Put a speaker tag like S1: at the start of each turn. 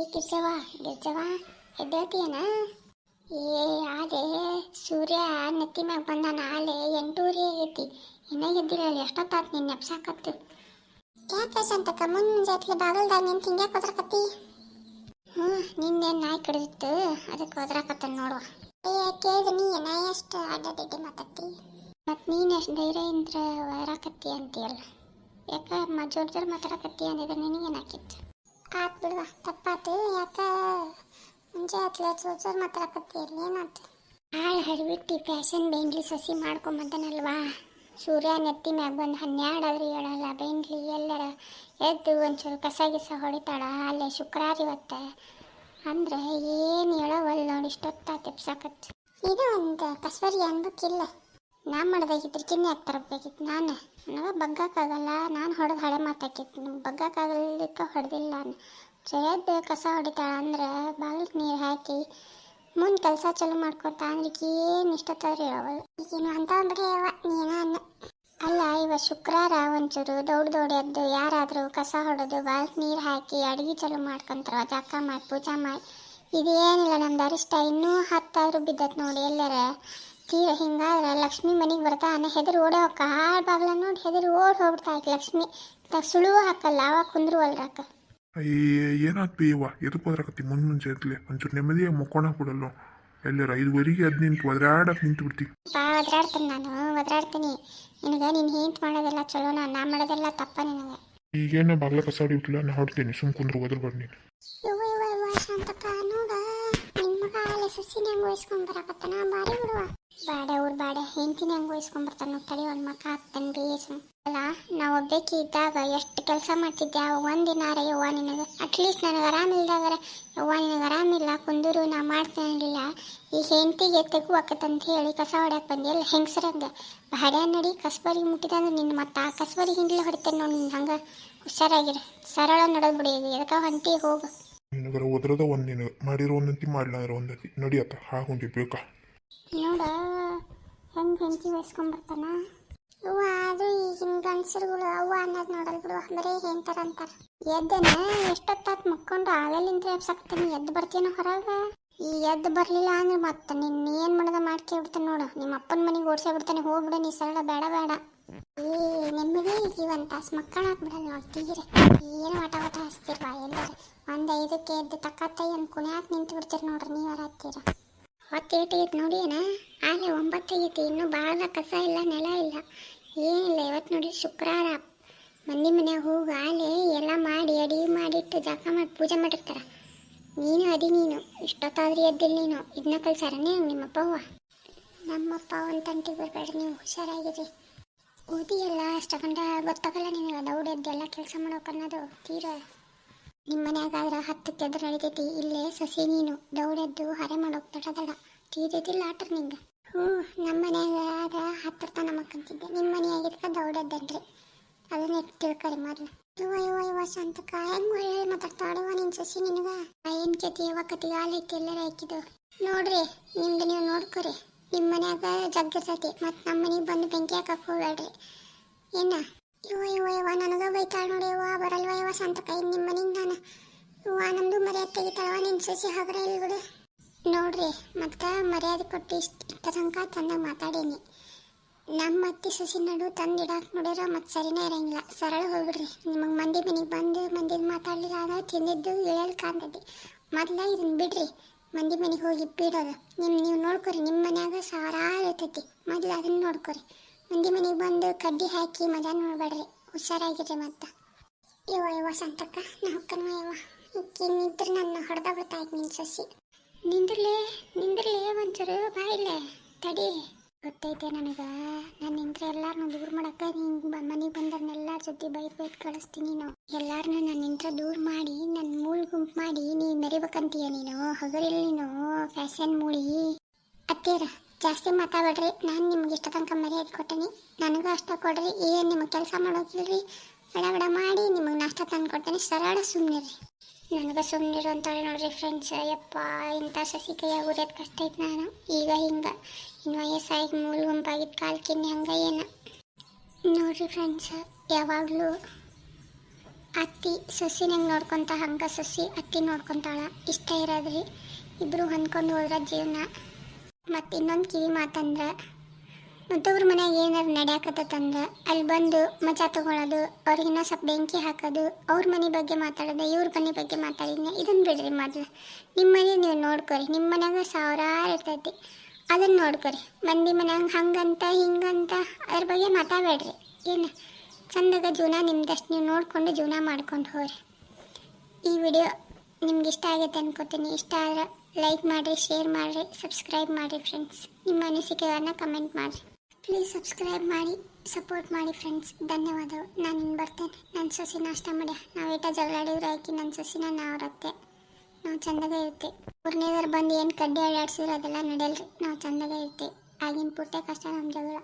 S1: ಏ ಗಿರ್ಜವ್ವ ಎದ್ದೇಳ್ತೀಯನ? ಏ ಆಲೆ, ಸೂರ್ಯ ನೆತ್ತಿ ಮ್ಯಾಗ ಬಂದ ನಾಳೆ ಎಂಟೂರಿ ಆಗೈತಿ ಇನ್ನ ಎದ್ದಿರಲ್ಲ ಎಷ್ಟೊತ್ತಾತ್ ನಿನ್ನ ನೆಪ್ಸಾಕತ್ತು? ಯಾಕೆ ಸಂತಕ ಮುಂಜಾತ್ಲೆ ಬಾಗಲ್ದಾಗ ನಿನ್ ತಿಂಗ್ಯಾ ಕೊದ್ರಕತ್ತಿ ಹ್ಞೂ ನಿನ್ನೆ ನಾಯಿ ಕಡಿದಿತ್ತು, ಅದಕ್ಕೆ ಒದ್ರಾಕತ್ತ ನೋಡುವ. ಏ, ಕೇಳಿದ ನೀ ನಾಯಿ ಎಷ್ಟು ಅಡ್ಡದಿಡ್ಡಿ ಮಾತಾಡ್ತಿ? ಮತ್ತು ನೀನು ಎಷ್ಟು ಧೈರ್ಯದಿಂದ ಒದ್ರಾಕತ್ತಿ ಅಂತೀಯಲ್ಲ? ಯಾಕ ಮ ಜೋರ್ ಜೋರ್ ಮಾತಾಡಕತ್ತಿ ಅಂದಿದ್ರೆ ನಿನಗೇನಾಕಿತ್ತು ಆತ್ ಬಿಡುವ, ತಪ್ಪಾತು, ಯಾಕ? ಮುಂಚೆ ಹತ್ಲೆ ಜೋರ್ ಮಾತಾಡಕತ್ತಿ ಏನಾಯ್ತು ಹಾಳು ಹರಿಬಿಟ್ಟು ಫ್ಯಾಷನ್ ಬೇಂಡ್ಲಿ ಸಸಿ ಮಾಡ್ಕೊಂಬಂದನಲ್ವಾ? ಸೂರ್ಯ ನೆತ್ತಿ ಮ್ಯಾಗ ಬಂದು ಹನ್ನೆರಡು ಆದ್ರೂ ಹೇಳಲ್ಲ, ಬೆಂಡ್ಲಿ ಎಲ್ಲರ ಎದ್ದು ಒಂಚೂರು ಕಸ ಗಿಸ ಹೊಡಿತಾಳ, ಅಲ್ಲೇ ಶುಕ್ರವಾರ ಇವತ್ತು. ಅಂದ್ರೆ ಏನು ಹೇಳೋವಲ್ಲ ನೋಡಿ, ಇಷ್ಟೊತ್ತ ತೆಪ್ಸಾಕತ್ತು. ಇದು ಒಂದು ಕಸ್ವರಿ ಅನ್ಬೇಕಿಲ್ಲ ನಾ ಮಾಡ್ದಾಗಿದ್ರೆ ಕಿನ್ನಿ ಹಾಕಿ ತರಬೇಕಿತ್ತು ನಾನು. ನನಗೆ ಬಗ್ಗಕ್ಕಾಗಲ್ಲ ನಾನು ಹೊಡೆದು ಹಳೆ ಮಾತಾಕಿತ್ತು. ಬಗ್ಗಕ್ಕಾಗಲಿಕ್ಕೆ ಹೊಡೆದಿಲ್ಲ ನಾನು. ಕಸ ಹೊಡಿತಾಳ ಅಂದ್ರೆ ಬಾಗಿಲಿಗೆ ನೀರು ಹಾಕಿ ಮುಂದೆ ಕೆಲಸ ಚಾಲೂ ಮಾಡ್ಕೊತ ಅಂದ್ರೆ ಏನು ಇಷ್ಟತ್ತಾದ್ರೆ ಹೇಳವಲ್ಲ ಈಗೇನು ಅಂತ ಅಂದ್ರೆ ನೀನ ಅನ್ನ. ಅಲ್ಲ, ಇವ ಶುಕ್ರವಾರ ಒಂಚೂರು ದೌಡ್ ದೌಡ್ ಎದ್ದು ಯಾರಾದರೂ ಕಸ ಹೊಡೆದು ಬಾಲ್ಕ್ ನೀರು ಹಾಕಿ ಅಡುಗೆ ಚಾಲೂ ಮಾಡ್ಕೊಂತಾರ ಜಕ್ಕ ಮಾಡಿ, ಪೂಜೆ ಮಾಡಿ. ಇದೇನಿಲ್ಲ ನಮ್ದು ಅರಿಷ್ಟ, ಇನ್ನೂ ಹತ್ತಾದ್ರೂ ಬಿದ್ದತ್ ನೋಡಿ ಎಲ್ಲರ. ತೀರ ಹಿಂಗಾದ್ರೆ ಲಕ್ಷ್ಮಿ ಮನೆಗೆ ಬರ್ತಾನೆ ಹೆದರು ಓಡೋ ಹಾಳು ಬಾಗ್ಲ ನೋಡಿ ಹೆದರು ಓಡ್ ಹೋಗ್ಬಿಡ್ತಾ ಇತ್ತು ಲಕ್ಷ್ಮಿ. ತ ಸುಳುವು ಹಾಕಲ್ಲ ಅವಾಗ ಕುಂದ್ರು ಅಲ್ರಾಕ
S2: ಅಯ್ಯ ಏನಾತ್ ಬೇಯವ್ವ ಎದಕ್ಕೆ ಹೋದ್ರಾಕತ್ತಿ? ಮುಂದೆ ಮುಂಚೆ ಎದ್ಲೆ ಒಂಚೂರು ನೆಮ್ಮದಿಯಾಗಿ ಮಕ್ಕೋಣ ಕೊಡಲ್ಲ ಎಲ್ಲರ ಐದುವರೆಗೆ ಎದ್ದು ನಿಂತು ಒದ್ರಾಡಕ್ಕೆ ನಿಂತು ಬಿಡ್ತಿ
S1: ಬಾ ಒದ್ರಾಡ್ತೀನಿ ನಾನು ಒದ್ರಾಡ್ತೀನಿ. ನಿನಗೆ ನೀನು ಹೇಂಟ್ ಮಾಡೋದೆಲ್ಲ ಚಲೋ ನಾ ನಾ ಮಾಡೋದೆಲ್ಲ ತಪ್ಪ ನಿನಗೆ.
S2: ಈಗೇನ ಬಾಗ್ಲ ಕಸ ಹೊಡಿಬಿಟ್ಟಿಲ್ಲ ನಾ ಹೊಡ್ತೀನಿ. ಸುಮ್ ಕುಂದ್ರು ಒದ್ರಬಾರ್ದು ಬರ್ನಿ
S1: ಇವ ಮಗ ಅಲ್ಲೇ ಸುಸಿನ ಹೆಂಗ್ ವಹಿಸ್ಕೊಂಡ್ ಬರಕತ್ತಾನ ಬಾರಿ ಬಿಡುವ ಬಾಡೆ ಅವ್ರು ಬಾಡೆ ಹೆಂಡತಿನ ಹೆಂಗ್ ವಹಿಸ್ಕೊಂಡ್ ಬರ್ತಾನ ತಡಿ ಒಂದ್ ಮಕ್ಕ ಹಾಕ್ತಾನ ಬೇಸು ಅಲ್ಲ, ನಾವು ಒಬ್ಬಾಕಿ ಇದ್ದಾಗ ಎಷ್ಟು ಕೆಲಸ ಮಾಡ್ತಿದ್ದೆ ಒಂದಿನಾರ, ಯವ್ವ ನಿನಗೆ. ಅಟ್ಲೀಸ್ಟ್ ನನಗೆ ಆರಾಮಿಲ್ದಾಗರ ಯವ್ವ ನಿನಗೆ ಆರಾಮಿಲ್ಲ ಕುಂದೂರು, ನಾ ಮಾಡ್ತಾನಿಲ್ಲ ಈ ಹೆಂಡತಿಗೆ ತೆಗುವಾಕತ್ತಂತ ಹೇಳಿ ಕಸ ಹೊಡ್ಯಾಕ್ ಬಂದಿಲ್ಲ ಹೆಂಗಸರಂಗ ಬಾಡೆ ನಡಿ ಕಸ್ಬರಿಗೆ ಮುಟ್ಟಿದಂದ್ರೆ ನಿನ್ನ ಮತ್ತೆ. ಆ ಕಸ್ಬರಿಗೆ ಹಿಂಡ್ಲಿ ಹೊಡಿತೇನೆ ನೋಡಿ ನಿನ್ನ ಹಂಗೆ. ಹುಷಾರಾಗಿರ. ಸರಳ ನಡೆದ್ ಬಿಡಿ ಎದಕ್ಕ ಹೊಂಟಿ ಹೋಗು.
S2: ನಿನಗರ ಒದ್ರದ ಒಂದು ನಿನಗೆ ಮಾಡಿರೋ ಒಂದಂತಿ ಮಾಡ್ಲಾರ ಒಂದಂತಿ. ನಡಿಯತ್ತ ಹಾ ಹುಂಡಿ ಬೇಕಾ?
S1: ನೋಡ, ಹೆಂಗ್ ಹೆಂಡತಿ ವಹಿಸ್ಕೊಂಡ್ಬರ್ತಾನ ಅವ್ವ ಅದು ಈಗಿನ ಗಂಡಸರುಗಳು ಅವ್ವ ಅನ್ನೋದು ನೋಡಲ್ ಬಿಡು, ಬರೀ ಹೆಂತಾರ ಅಂತಾರ. ಎದ್ದನ, ಎಷ್ಟೊತ್ತಾತ್ ಮಕ್ಕೊಂಡು ಆಗಲಿಂದ ಎಬ್ಸಾಕ್ತಾನೆ ಎದ್ದು ಬರ್ತೀನೋ ಹೊರಗ? ಈ ಎದ್ದು ಬರಲಿಲ್ಲ ಅಂದ್ರೆ ಮತ್ತೆ ನಿನ್ನ ಏನು ಮಾಡದ ಮಾಡ್ಕೇ ಬಿಡ್ತಾನೆ ನೋಡು. ನಿಮ್ಮ ಅಪ್ಪನ ಮನೆಗೆ ಓಡ್ಸೇ ಬಿಡ್ತಾನೆ ಹೋಗ್ಬಿಡು, ನೀ ಸರಳ, ಬೇಡ ಬೇಡ. ನೆಮ್ಮದಿ ಒಂದು ತಾಸು ಬಿಡಲ್ಲ ನೋಡ್ತೀರಿ ಏನು ಆಟ ಆಟ ಹಚ್ತಿರ್ವಾ ಎಲ್ಲರೂ. ಒಂದು ಐದಕ್ಕೆ ಎದ್ದು ತಕ್ಕತ್ತೈ ಒಂದು ಕುಣ್ಯಾಕ್ ನಿಂತು ಬಿಡ್ತೀರಿ ನೋಡ್ರಿ ನೀವು ಹತ್ತೀರ. ಹೊತ್ತೇಟೈತೆ ನೋಡಿ ಏನ ಆಲೆ ಒಂಬತ್ತೈತಿ ಇನ್ನೂ ಭಾಳ ಕಸ ಇಲ್ಲ, ನೆಲ ಇಲ್ಲ. ಏನಿಲ್ಲ ಇವತ್ತು ನೋಡಿ ಶುಕ್ರವಾರ. ಮಂದಿ ಮನ್ಯಾಗ ಹೋಗಿ, ಆಲೆ ಎಲ್ಲ ಮಾಡಿ ಅಡಿಗೆ ಮಾಡಿಟ್ಟು ಜಾಕ ಮಾಡಿ ಪೂಜೆ ಮಾಡಿರ್ತಾರ. ನೀನು, ಅದಿ ನೀನು. ಇಷ್ಟೊತ್ತಾದ್ರೂ ಎದ್ದಿಲ್ಲ ನೀನು. ಇದನ್ನ ಕಲ್ಸಾರನೇ ನಿಮ್ಮಪ್ಪ ನಮ್ಮಪ್ಪ ಒಂದು ತಂಟಿಗೆ ಬರಬೇಡ್ರಿ ನೀವು ಹುಷಾರಾಗಿರಿ. ಓದಿ ಎಲ್ಲ ಅಷ್ಟಕೊಂಡ ಗೊತ್ತಾಗಲ್ಲ ನೀನು ದೌಡೆದ್ದು ಎಲ್ಲ ಕೆಲಸ ಅನ್ನೋದು ತೀರಾ. ನಿಮ್ಮ ಮನ್ಯಾಗಾದ್ರೆ ಹತ್ತು ಎದ್ದು ನಡಿತೈತಿ, ಇಲ್ಲೇ ಸಸಿ ನೀನು ದೌಡೆದ್ದು ಹರೆ ಮಾಡೋಕ್ ದಡ ದಡ, ತೀರೈತಿಲ್ಲ ಆಟ್ರ ನಿಂಗೆ. ಹ್ಞೂ ನಮ್ಮ ಮನ್ಯಾಗ ಆದ್ರೆ ಹತ್ತರ ತನ ಮಕ್ಕಂತಿದ್ದೆ ನಿಮ್ಮ ಮನೆಯಾಗಿದ್ಕ ದೌಡೆದ್ದನ್ರಿ ಅದನ್ನ ತಿಳ್ಕರಿ ಮೊದ್ಲು. ಇವ ಇವ ಶಾಂತಕ ಹೆಂಗ್ ಒಳ್ಳೆ ಮಾತಾಡ್ತಾಡವ ನಿನ್ ಸಸಿ ನಿನಗ? ಏನ್ ಕತಿ ಯಾವ ಕತಿ ಆಲೈತಿ ಎಲ್ಲರ ಹಾಕಿದ್ದು. ನೋಡ್ರಿ, ನಿಮ್ದು ನೀವು ನೋಡ್ಕೊರಿ. ನಿಮ್ಮ ಮನ್ಯಾಗ ಜಗ್ಗಿರ್ತೈತಿ, ಮತ್ತು ನಮ್ಮ ಮನೆಗೆ ಬಂದು ಬೆಂಕಿ ಹಾಕಕ್ ಹೋಗ್ಬೇಡ್ರಿ ಏನ? ಇವ ಇವ ಇವ ನನಗ ಬೈತಾಳ ನೋಡಿ ಇವ ಬರಲ್ವ ಇವ ಸಂತಕ ಇನ್ ನಿಮ್ಮ ಮನೆಗೆ ನಾನು. ಇವ ನಮ್ದು ಮರ್ಯಾದೆ ತೆಗಿತಾಳವ ನಿನ್ ಸಸಿ ಹಗ್ರ ಇಲ್ಲಿ ಬಿಡು. ನೋಡ್ರಿ, ಮತ್ತೆ ಮರ್ಯಾದೆ ಕೊಟ್ಟು ಇಷ್ಟ ಇಷ್ಟ ತನಕ ತಂದ ಮಾತಾಡೀನಿ. ನಮ್ಮ ಅತ್ತೆ ಸಸಿ ನಡು ತಂದು ಇಡಾಕ್ ನೋಡಿರ ಮತ್ತೆ ಸರಿನೇ ಇರಂಗಿಲ್ಲ. ಸರಳ ಹೋಗ್ಬಿಡ್ರಿ. ನಿಮಗೆ ಮಂದಿ ಮನೆಗೆ ಬಂದು ಮಂದಿದ್ ಮಾತಾಡ್ಲಿಲ್ಲ ಅಂದ್ರೆ ತಿಂದಿದ್ದು ಇಳಲ್ ಕಾಣ್ತೈತಿ. ಮೊದ್ಲ ಇದನ್ನ ಬಿಡ್ರಿ. ಮಂದಿ ಮನೆಗೆ ಹೋಗಿ ಬಿಡೋದು. ನಿಮ್ಮ ನೀವು ನೋಡ್ಕೊರಿ ನಿಮ್ಮ ಮನ್ಯಾಗ ಸಾರಾ ಇರ್ತೈತಿ. ಮೊದಲು ಅದನ್ನ ನೋಡ್ಕೊರಿ. ಮಂದಿ ಮನೆಗೆ ಬಂದು ಕಡ್ಡಿ ಹಾಕಿ ಮಜಾ ನೋಡ್ಬೇಡ್ರಿ. ಹುಷಾರಾಗಿರಿ ಮತ್ತೆ. ಇವ ಇವ ಸಂತಕ್ಕ, ನಾ ಹೊಕ್ಕನ ಇವ ಇದ್ರೆ ನನ್ನ ಹೊಡೆದ ಬಿಡ್ತಾಯ್ತು ನಿನ್ನ ಸಸಿ. ನಿಂದ್ರಲೇ ನಿಂದ್ರಲೇ ಒಂಚೂರು ಬಾಯಿಲೆ. ತಡಿ. ಗೊತ್ತೈತೆ ನನಗೆ. ನಾನು ನಿಂತ್ರೆ ಎಲ್ಲಾರನ್ನೂ ದೂರ ಮಾಡಕ್ಕೆ ಹಿಂಗೆ ಮನೆಗೆ ಬಂದವ್ರನ್ನೆಲ್ಲರ ಜೊತೆ ಬೈದ್ ಬೈದ್ ಕಳಿಸ್ತೀನಿ ನಾವು ಎಲ್ಲಾರನ್ನೂ ನಾನು ನಿಂತ್ರ ದೂರ ಮಾಡಿ ನನ್ನ ಮೂಳು ಗುಂಪು ಮಾಡಿ ನೀನು ಮೆರಿಬೇಕಂತೀಯ ನೀನು? ಹಗರಿಲ್ಲ ನೀನು ಫ್ಯಾಷನ್ ಮೂಳಿ ಅತ್ತೇರ ಜಾಸ್ತಿ ಮಾತಾಡ್ಬೇಡ್ರಿ. ನಾನು ನಿಮ್ಗೆ ಇಷ್ಟ ತನಕ ಮರ್ಯಾದೆ ಕೊಟ್ಟೇನಿ. ನನಗೂ ಅಷ್ಟ ಕೊಡ್ರಿ. ಏನು ನಿಮಗೆ ಕೆಲಸ ಮಾಡೋದಿಲ್ರಿ ಬಡ ಬಡ ಮಾಡಿ ನಿಮಗೆ ನಾಷ್ಟ ತಂದು ಕೊಡ್ತೇನೆ ಸರಳ ಸುಮ್ಮನಿರಿ ನನಗೆ ಸುಮ್ಮನಿರು ಅಂತಾಳೆ ನೋಡ್ರಿ ಫ್ರೆಂಡ್ಸ್ ಯಪ್ಪ, ಇಂಥ ಸಸಿ ಕೈಯಾಗ ಉರಿಯೋದು ಕಷ್ಟ ಐತೆ ನಾನು. ಈಗ ಹಿಂಗೆ, ಇನ್ನು ವಯಸ್ಸಾಗಿ ಮೂಲ ಗುಂಪಾಗಿದ್ದು ಕಾಲು ಕಿನ್ನಿ ಹಂಗೆ ಏನು? ನೋಡ್ರಿ ಫ್ರೆಂಡ್ಸ್ ಯಾವಾಗಲೂ ಅತ್ತಿ ಸೊಸಿನಂಗೆ ನೋಡ್ಕೊತ, ಹಂಗೆ ಸಸಿ ಅತ್ತಿ ನೋಡ್ಕೊತಾಳ. ಇಷ್ಟ ಇರೋದ್ರಿ ಇಬ್ಬರು ಹೊಂದ್ಕೊಂಡು ಹೋದ್ರ ಜೀವನ. ಮತ್ತು ಇನ್ನೊಂದು ಕಿವಿ ಮಾತಂದ್ರೆ ಮತ್ತೊಬ್ರ ಮನೆಯಾಗ ಏನಾರು ನಡೆಯಕತ್ತಂದ್ರೆ ಅಲ್ಲಿ ಬಂದು ಮಜಾ ತಗೊಳ್ಳೋದು ಅವ್ರಿಗಿನ್ನ ಸ್ವಲ್ಪ ಬೆಂಕಿ ಹಾಕೋದು, ಅವ್ರ ಮನೆ ಬಗ್ಗೆ ಮಾತಾಡೋದು, ಇವ್ರ ಮನೆ ಬಗ್ಗೆ ಮಾತಾಡಿದ್ನೆ ಇದನ್ನು ಬಿಡ್ರಿ ಮೊದಲು ನಿಮ್ಮ ಮನೆ ನೀವು ನೋಡ್ಕೊರಿ ನಿಮ್ಮ ಮನೆಯಾಗ ಸಾವಿರಾರು ಇರ್ತೈತಿ ಅದನ್ನು ನೋಡ್ಕೊರಿ. ಮಂದಿ ಮನ್ಯಾಗ ಹಂಗಂತ, ಹಿಂಗಂತ, ಅದ್ರ ಬಗ್ಗೆ ಮಾತಾಡಬೇಡ್ರಿ. ಏನು ಚಂದಾಗ ಜೀವನ ನಿಮ್ದಷ್ಟು, ನೀವು ನೋಡಿಕೊಂಡು ಜೀವನ ಮಾಡ್ಕೊಂಡು ಹೋಗ್ರಿ. ಈ ವಿಡಿಯೋ ನಿಮ್ಗೆ ಇಷ್ಟ ಆಗೈತೆ ಅನ್ಕೋತೀನಿ. ಇಷ್ಟ ಆದ್ರೆ ಲೈಕ್ ಮಾಡಿರಿ, ಶೇರ್ ಮಾಡಿರಿ, ಸಬ್ಸ್ಕ್ರೈಬ್ ಮಾಡಿರಿ ಫ್ರೆಂಡ್ಸ್ ನಿಮ್ಮ ಅನಿಸಿಕೆಗಳನ್ನ ಕಮೆಂಟ್ ಮಾಡಿರಿ. ಪ್ಲೀಸ್ ಸಬ್ಸ್ಕ್ರೈಬ್ ಮಾಡಿ ಸಪೋರ್ಟ್ ಮಾಡಿ ಫ್ರೆಂಡ್ಸ್ ಧನ್ಯವಾದಗಳು. ನಾನು ಇನ್ನು ಬರ್ತೇನೆ. ನನ್ನ ಸೊಸಿ ನಾಷ್ಟ ಮಾಡಿ. ನಾವು ಏಟ ಜಗಳಾಡಿದ್ರೆ ಆಕಿ ನನ್ನ ಸೊಸಿನ ನಾವು ರತ್ತೆ. ನಾವು ಚಂದಾಗ ಇರ್ತೀವಿ ಮೂರನೇದಾರು ಬಂದು ಏನು ಕಡ್ಡಿ ಅಡ್ಡಾಡ್ಸಿದ್ರೆ ಅದೆಲ್ಲ ನಡೆಯಲ್ರಿ. ನಾವು ಚಂದಾಗ ಇರ್ತೀವಿ ಆಗಿನ ಪೂರ್ತಿ ಕಷ್ಟ ನಮ್ಮ ಜಗಳ.